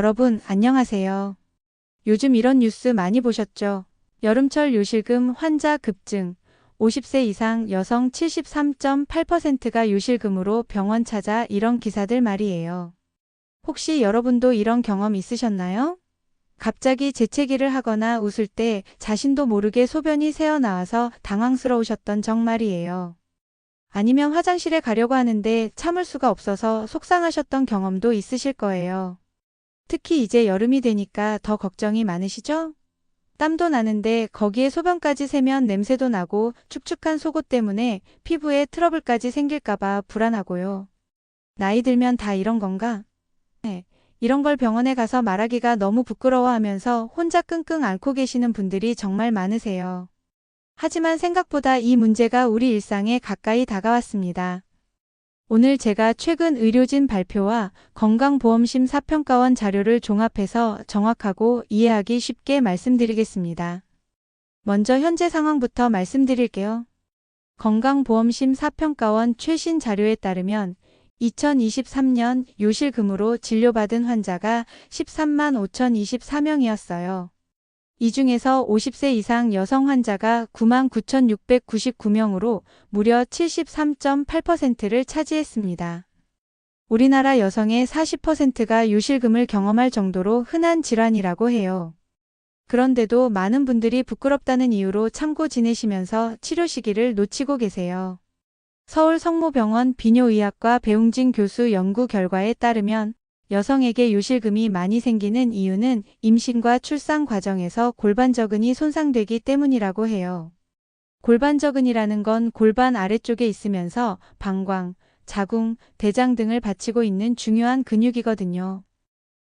여러분, 안녕하세요. 요즘 이런 뉴스 많이 보셨죠? 여름철 요실금 환자 급증. 50세 이상 여성 73.8%가 요실금으로 병원 찾아 이런 기사들 말이에요. 혹시 여러분도 이런 경험 있으셨나요? 갑자기 재채기를 하거나 웃을 때 자신도 모르게 소변이 새어나와서 당황스러우셨던 적 말이에요. 아니면 화장실에 가려고 하는데 참을 수가 없어서 속상하셨던 경험도 있으실 거예요. 특히 이제 여름이 되니까 더 걱정이 많으시죠? 땀도 나는데 거기에 소변까지 새면 냄새도 나고 축축한 속옷 때문에 피부에 트러블까지 생길까봐 불안하고요. 나이 들면 다 이런 건가? 네. 이런 걸 병원에 가서 말하기가 너무 부끄러워하면서 혼자 끙끙 앓고 계시는 분들이 정말 많으세요. 하지만 생각보다 이 문제가 우리 일상에 가까이 다가왔습니다. 오늘 제가 최근 의료진 발표와 건강보험심사평가원 자료를 종합해서 정확하고 이해하기 쉽게 말씀드리겠습니다. 먼저 현재 상황부터 말씀드릴게요. 건강보험심사평가원 최신 자료에 따르면 2023년 요실금으로 진료받은 환자가 13만 5,024명이었어요. 이 중에서 50세 이상 여성 환자가 99,699명으로 무려 73.8%를 차지했습니다. 우리나라 여성의 40%가 요실금을 경험할 정도로 흔한 질환이라고 해요. 그런데도 많은 분들이 부끄럽다는 이유로 참고 지내시면서 치료 시기를 놓치고 계세요. 서울 성모병원 비뇨의학과 배웅진 교수 연구 결과에 따르면 여성에게 요실금이 많이 생기는 이유는 임신과 출산 과정에서 골반저근이 손상되기 때문이라고 해요. 골반저근이라는 건 골반 아래쪽에 있으면서 방광, 자궁, 대장 등을 받치고 있는 중요한 근육이거든요.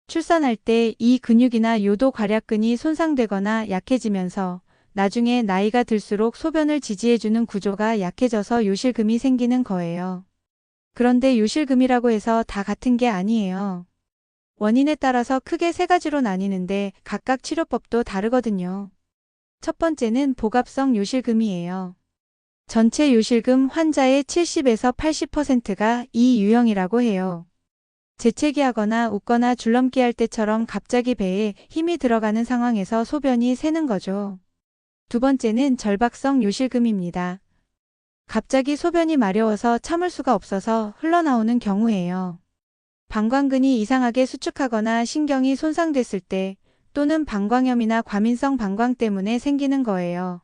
출산할 때 이 근육이나 요도 괄약근이 손상되거나 약해지면서 나중에 나이가 들수록 소변을 지지해주는 구조가 약해져서 요실금이 생기는 거예요. 그런데 요실금이라고 해서 다 같은 게 아니에요. 원인에 따라서 크게 세 가지로 나뉘는데 각각 치료법도 다르거든요. 첫 번째는 복압성 요실금이에요. 전체 요실금 환자의 70에서 80%가 이 유형이라고 해요. 재채기하거나 웃거나 줄넘기 할 때처럼 갑자기 배에 힘이 들어가는 상황에서 소변이 새는 거죠. 두 번째는 절박성 요실금입니다. 갑자기 소변이 마려워서 참을 수가 없어서 흘러나오는 경우예요. 방광근이 이상하게 수축하거나 신경이 손상됐을 때 또는 방광염이나 과민성 방광 때문에 생기는 거예요.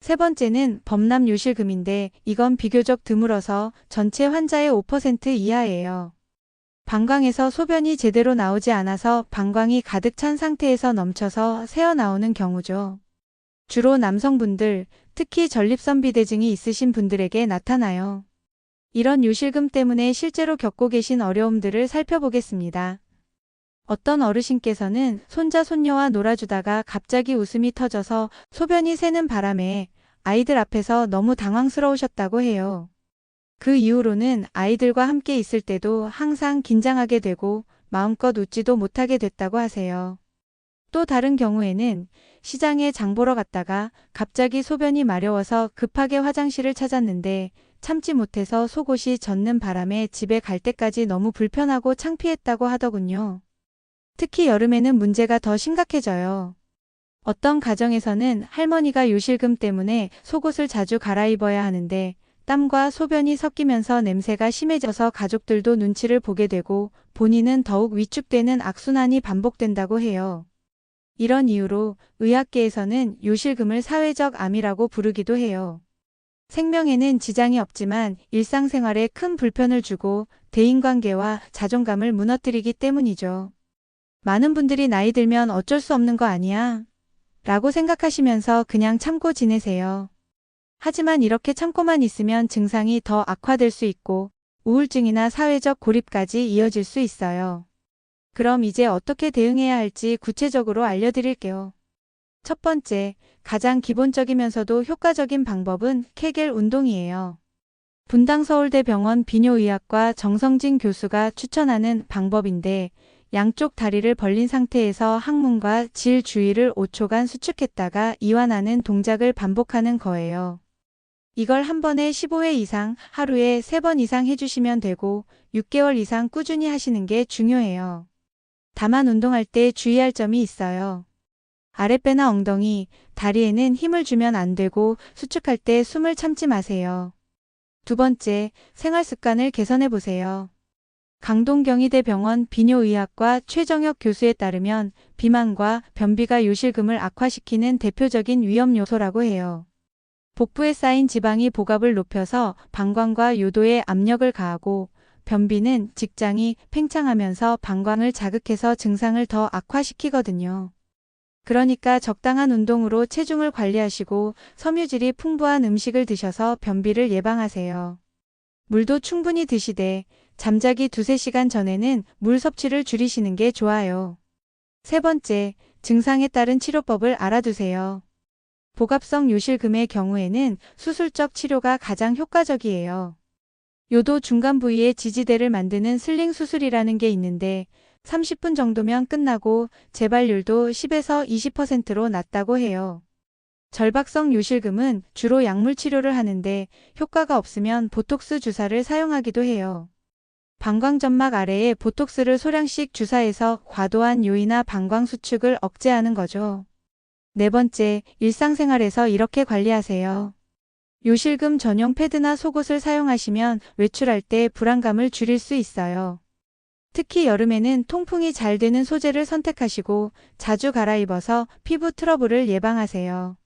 세 번째는 범람 요실금인데 이건 비교적 드물어서 전체 환자의 5% 이하예요. 방광에서 소변이 제대로 나오지 않아서 방광이 가득 찬 상태에서 넘쳐서 새어나오는 경우죠. 주로 남성분들, 특히 전립선 비대증이 있으신 분들에게 나타나요. 이런 요실금 때문에 실제로 겪고 계신 어려움들을 살펴보겠습니다. 어떤 어르신께서는 손자 손녀와 놀아주다가 갑자기 웃음이 터져서 소변이 새는 바람에 아이들 앞에서 너무 당황스러우셨다고 해요. 그 이후로는 아이들과 함께 있을 때도 항상 긴장하게 되고 마음껏 웃지도 못하게 됐다고 하세요. 또 다른 경우에는 시장에 장 보러 갔다가 갑자기 소변이 마려워서 급하게 화장실을 찾았는데 참지 못해서 속옷이 젖는 바람에 집에 갈 때까지 너무 불편하고 창피했다고 하더군요. 특히 여름에는 문제가 더 심각해져요. 어떤 가정에서는 할머니가 요실금 때문에 속옷을 자주 갈아입어야 하는데 땀과 소변이 섞이면서 냄새가 심해져서 가족들도 눈치를 보게 되고 본인은 더욱 위축되는 악순환이 반복된다고 해요. 이런 이유로 의학계에서는 요실금을 사회적 암이라고 부르기도 해요. 생명에는 지장이 없지만 일상생활에 큰 불편을 주고 대인관계와 자존감을 무너뜨리기 때문이죠. 많은 분들이 나이 들면 어쩔 수 없는 거 아니야? 라고 생각하시면서 그냥 참고 지내세요. 하지만 이렇게 참고만 있으면 증상이 더 악화될 수 있고 우울증이나 사회적 고립까지 이어질 수 있어요. 그럼 이제 어떻게 대응해야 할지 구체적으로 알려드릴게요. 첫 번째, 가장 기본적이면서도 효과적인 방법은 케겔 운동이에요. 분당 서울대병원 비뇨의학과 정성진 교수가 추천하는 방법인데 양쪽 다리를 벌린 상태에서 항문과 질 주위를 5초간 수축했다가 이완하는 동작을 반복하는 거예요. 이걸 한 번에 15회 이상 하루에 3번 이상 해주시면 되고 6개월 이상 꾸준히 하시는 게 중요해요. 다만 운동할 때 주의할 점이 있어요. 아랫배나 엉덩이, 다리에는 힘을 주면 안 되고 수축할 때 숨을 참지 마세요. 두 번째, 생활 습관을 개선해 보세요. 강동경희대병원 비뇨의학과 최정혁 교수에 따르면 비만과 변비가 요실금을 악화시키는 대표적인 위험 요소라고 해요. 복부에 쌓인 지방이 복압을 높여서 방광과 요도에 압력을 가하고 변비는 직장이 팽창하면서 방광을 자극해서 증상을 더 악화시키거든요. 그러니까 적당한 운동으로 체중을 관리하시고 섬유질이 풍부한 음식을 드셔서 변비를 예방하세요. 물도 충분히 드시되 잠자기 두세 시간 전에는 물 섭취를 줄이시는 게 좋아요. 세 번째, 증상에 따른 치료법을 알아두세요. 복압성 요실금의 경우에는 수술적 치료가 가장 효과적이에요. 요도 중간 부위에 지지대를 만드는 슬링 수술이라는 게 있는데 30분 정도면 끝나고 재발률도 10에서 20%로 낮다고 해요. 절박성 요실금은 주로 약물 치료를 하는데 효과가 없으면 보톡스 주사를 사용하기도 해요. 방광점막 아래에 보톡스를 소량씩 주사해서 과도한 요이나 방광 수축을 억제하는 거죠. 네 번째, 일상생활에서 이렇게 관리하세요. 요실금 전용 패드나 속옷을 사용하시면 외출할 때 불안감을 줄일 수 있어요. 특히 여름에는 통풍이 잘 되는 소재를 선택하시고 자주 갈아입어서 피부 트러블을 예방하세요.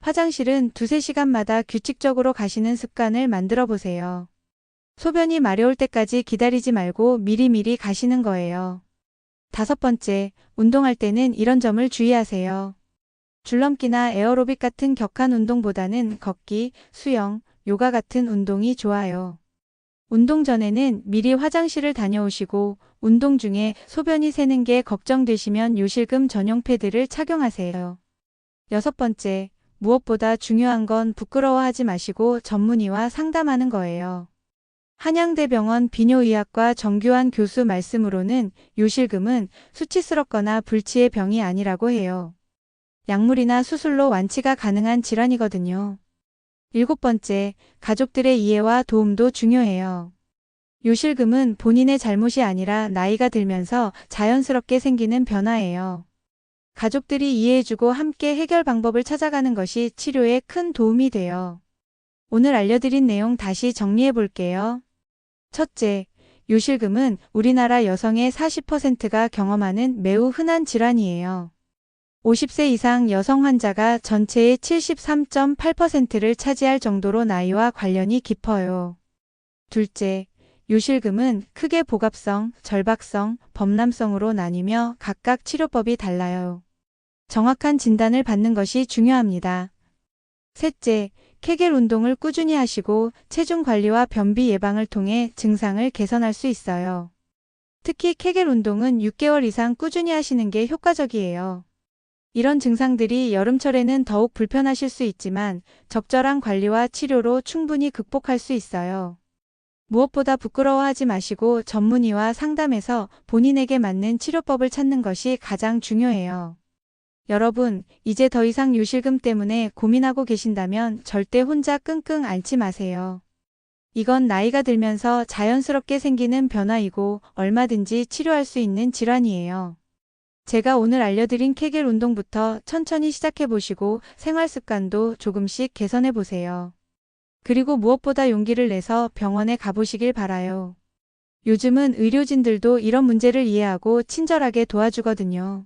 화장실은 두세 시간마다 규칙적으로 가시는 습관을 만들어 보세요. 소변이 마려울 때까지 기다리지 말고 미리미리 가시는 거예요. 다섯 번째, 운동할 때는 이런 점을 주의하세요. 줄넘기나 에어로빅 같은 격한 운동보다는 걷기, 수영, 요가 같은 운동이 좋아요. 운동 전에는 미리 화장실을 다녀오시고 운동 중에 소변이 새는 게 걱정되시면 요실금 전용 패드를 착용하세요. 여섯 번째, 무엇보다 중요한 건 부끄러워하지 마시고 전문의와 상담하는 거예요. 한양대병원 비뇨의학과 정규환 교수 말씀으로는 요실금은 수치스럽거나 불치의 병이 아니라고 해요. 약물이나 수술로 완치가 가능한 질환이거든요. 일곱 번째, 가족들의 이해와 도움도 중요해요. 요실금은 본인의 잘못이 아니라 나이가 들면서 자연스럽게 생기는 변화예요. 가족들이 이해해주고 함께 해결 방법을 찾아가는 것이 치료에 큰 도움이 돼요. 오늘 알려드린 내용 다시 정리해 볼게요. 첫째, 요실금은 우리나라 여성의 40%가 경험하는 매우 흔한 질환이에요. 50세 이상 여성 환자가 전체의 73.8%를 차지할 정도로 나이와 관련이 깊어요. 둘째, 요실금은 크게 복압성, 절박성, 범람성으로 나뉘며 각각 치료법이 달라요. 정확한 진단을 받는 것이 중요합니다. 셋째, 케겔 운동을 꾸준히 하시고 체중 관리와 변비 예방을 통해 증상을 개선할 수 있어요. 특히 케겔 운동은 6개월 이상 꾸준히 하시는 게 효과적이에요. 이런 증상들이 여름철에는 더욱 불편하실 수 있지만 적절한 관리와 치료로 충분히 극복할 수 있어요. 무엇보다 부끄러워하지 마시고 전문의와 상담해서 본인에게 맞는 치료법을 찾는 것이 가장 중요해요. 여러분, 이제 더 이상 요실금 때문에 고민하고 계신다면 절대 혼자 끙끙 앓지 마세요. 이건 나이가 들면서 자연스럽게 생기는 변화이고 얼마든지 치료할 수 있는 질환이에요. 제가 오늘 알려드린 케겔 운동부터 천천히 시작해 보시고 생활 습관도 조금씩 개선해 보세요. 그리고 무엇보다 용기를 내서 병원에 가보시길 바라요. 요즘은 의료진들도 이런 문제를 이해하고 친절하게 도와주거든요.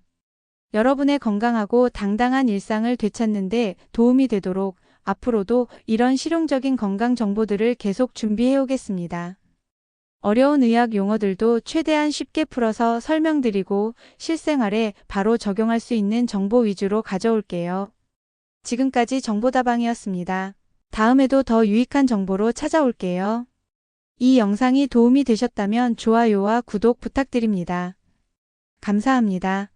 여러분의 건강하고 당당한 일상을 되찾는데 도움이 되도록 앞으로도 이런 실용적인 건강 정보들을 계속 준비해 오겠습니다. 어려운 의학 용어들도 최대한 쉽게 풀어서 설명드리고 실생활에 바로 적용할 수 있는 정보 위주로 가져올게요. 지금까지 정보다방이었습니다. 다음에도 더 유익한 정보로 찾아올게요. 이 영상이 도움이 되셨다면 좋아요와 구독 부탁드립니다. 감사합니다.